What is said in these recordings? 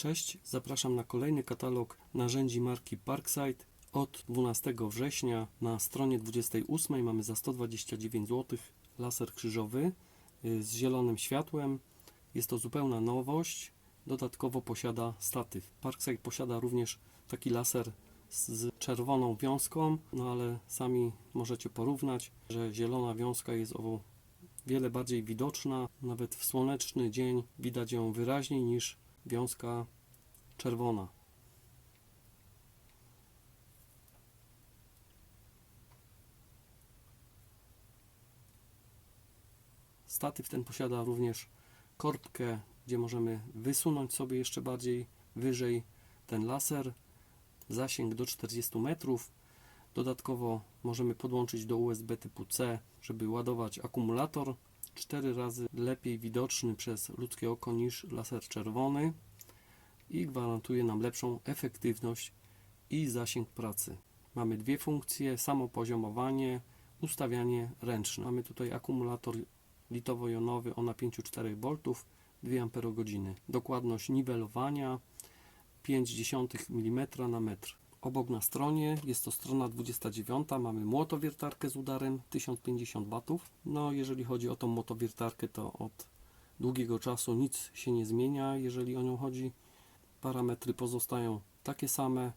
Cześć, zapraszam na kolejny katalog narzędzi marki Parkside. Od 12 września na stronie 28 mamy za 129 zł laser krzyżowy y, z zielonym światłem. Jest to zupełna nowość. Dodatkowo posiada statyw. Parkside posiada również taki laser z czerwoną wiązką, no ale sami możecie porównać, że zielona wiązka jest o wiele bardziej widoczna. Nawet w słoneczny dzień widać ją wyraźniej niż wiązka czerwona. Statyw ten posiada również korbkę, gdzie możemy wysunąć sobie jeszcze bardziej wyżej ten laser. Zasięg do 40 metrów. Dodatkowo możemy podłączyć do USB typu C, żeby ładować akumulator. 4 razy lepiej widoczny przez ludzkie oko niż laser czerwony i gwarantuje nam lepszą efektywność i zasięg pracy. Mamy dwie funkcje: samopoziomowanie, ustawianie ręczne. Mamy tutaj akumulator litowo-jonowy o napięciu 4 V, 2 Ah. Dokładność niwelowania 0,5 mm na metr. Obok na stronie jest to strona 29. Mamy młotowiertarkę z udarem 1050 W. No, jeżeli chodzi o tą młotowiertarkę, to od długiego czasu nic się nie zmienia, jeżeli o nią chodzi. Parametry pozostają takie same.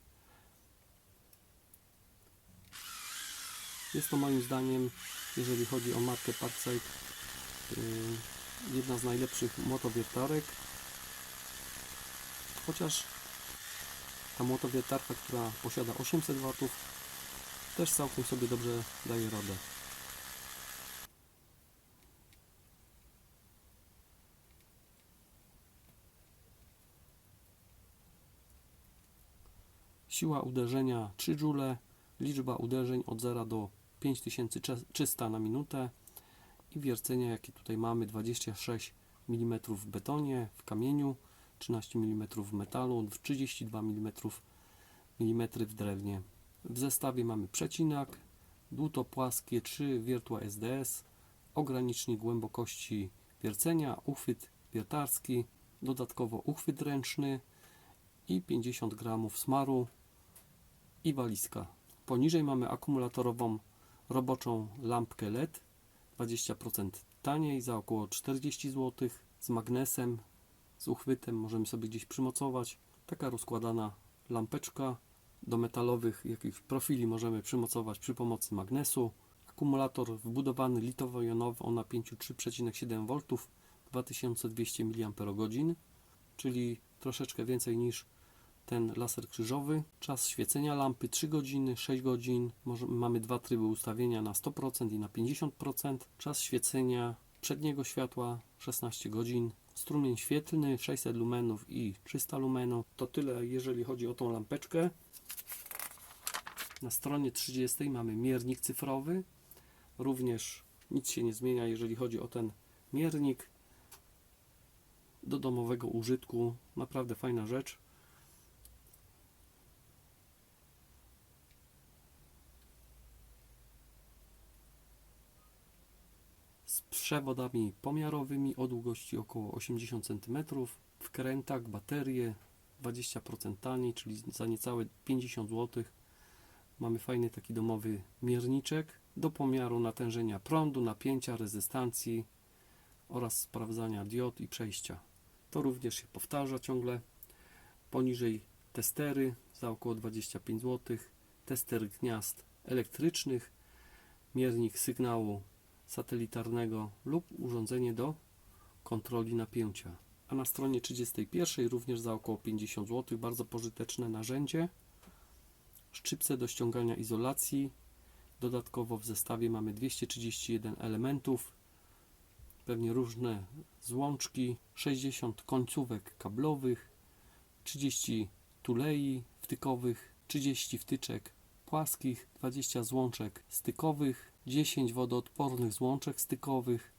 Jest to moim zdaniem, jeżeli chodzi o markę Parkside, yy, jedna z najlepszych młotowiertarek. Chociaż ta młotowiertarka, która posiada 800 W, też całkiem sobie dobrze daje radę. Siła uderzenia 3 joule, liczba uderzeń od 0 do 5300 na minutę i wiercenia jakie tutaj mamy 26 mm w betonie, w kamieniu, 13 mm w metalu, 32 mm mm w drewnie. W zestawie mamy przecinak, dłuto płaskie 3 wiertła SDS, ogranicznik głębokości wiercenia, uchwyt wiertarski, dodatkowo uchwyt ręczny i 50 g smaru i walizka. Poniżej mamy akumulatorową roboczą lampkę LED 20% taniej za około 40 zł z magnesem, z uchwytem możemy sobie gdzieś przymocować. Taka rozkładana lampeczka do metalowych jakichś profili możemy przymocować przy pomocy magnesu. Akumulator wbudowany litowo-jonowy o napięciu 3,7 V 2200 mAh, czyli troszeczkę więcej niż ten laser krzyżowy. Czas świecenia lampy 3 godziny, 6 godzin. Mamy dwa tryby ustawienia na 100% i na 50%. Czas świecenia przedniego światła 16 godzin. Strumień świetlny 600 lumenów i 300 lumenów. To tyle jeżeli chodzi o tą lampeczkę. Na stronie 30 mamy miernik cyfrowy. Również nic się nie zmienia, jeżeli chodzi o ten miernik do domowego użytku. Naprawdę fajna rzecz. Z przewodami pomiarowymi o długości około 80 cm, wkrętak, baterie 20% taniej, czyli za niecałe 50 zł. Mamy fajny taki domowy mierniczek do pomiaru natężenia prądu, napięcia, rezystancji oraz sprawdzania diod i przejścia. To również się powtarza ciągle. Poniżej testery za około 25 zł, tester gniazd elektrycznych, miernik sygnału satelitarnego lub urządzenie do kontroli napięcia. A na stronie 31 również za około 50 zł bardzo pożyteczne narzędzie. Szczypce do ściągania izolacji. Dodatkowo w zestawie mamy 231 elementów, pewnie różne złączki, 60 końcówek kablowych, 30 tulei wtykowych, 30 wtyczek płaskich, 20 złączek stykowych, 10 wodoodpornych złączek stykowych,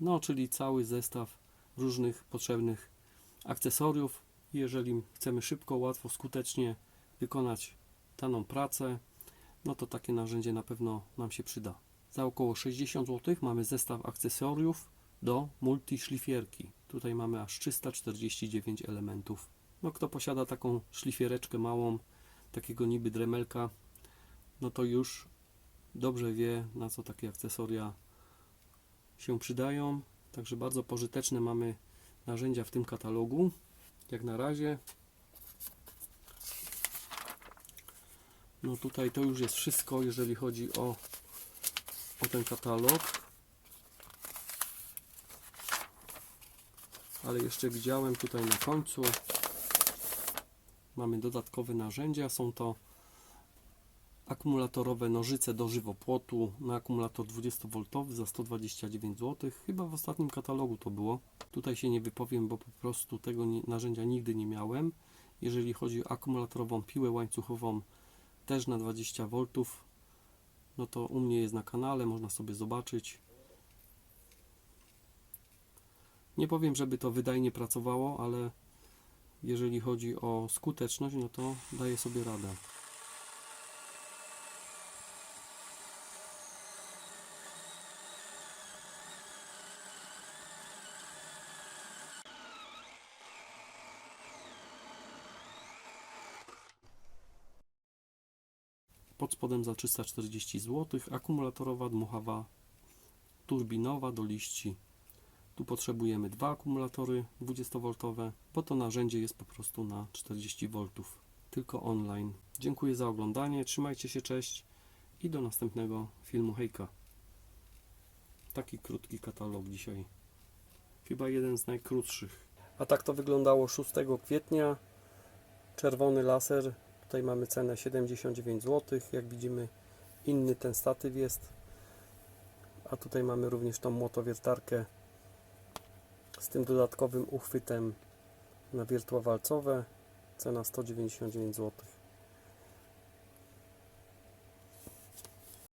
no czyli cały zestaw różnych potrzebnych akcesoriów. Jeżeli chcemy szybko, łatwo, skutecznie wykonać daną pracę, no to takie narzędzie na pewno nam się przyda. Za około 60 zł mamy zestaw akcesoriów do multi szlifierki. Tutaj mamy aż 349 elementów. No kto posiada taką szlifiereczkę małą, takiego niby dremelka, no to już dobrze wie, na co takie akcesoria się przydają. Także bardzo pożyteczne mamy narzędzia w tym katalogu. Jak na razie. No tutaj to już jest wszystko, jeżeli chodzi o, o ten katalog. Ale jeszcze widziałem tutaj na końcu mamy dodatkowe narzędzia. Są to akumulatorowe nożyce do żywopłotu na akumulator 20V za 129 zł. Chyba w ostatnim katalogu to było. Tutaj się nie wypowiem, bo po prostu tego narzędzia nigdy nie miałem. Jeżeli chodzi o akumulatorową piłę łańcuchową też na 20V, no to u mnie jest na kanale, można sobie zobaczyć. Nie powiem, żeby to wydajnie pracowało, ale jeżeli chodzi o skuteczność, no to daje sobie radę. Pod spodem za 340 zł, akumulatorowa dmuchawa turbinowa do liści. Tu potrzebujemy dwa akumulatory 20V, bo to narzędzie jest po prostu na 40V, tylko online. Dziękuję za oglądanie, trzymajcie się, cześć i do następnego filmu. Hejka. Taki krótki katalog dzisiaj. Chyba jeden z najkrótszych. A tak to wyglądało 6 kwietnia. Czerwony laser. Tutaj mamy cenę 79 zł. Jak widzimy, inny ten statyw jest. A tutaj mamy również tą młotowiertarkę z tym dodatkowym uchwytem na wiertła. Cena 199 zł.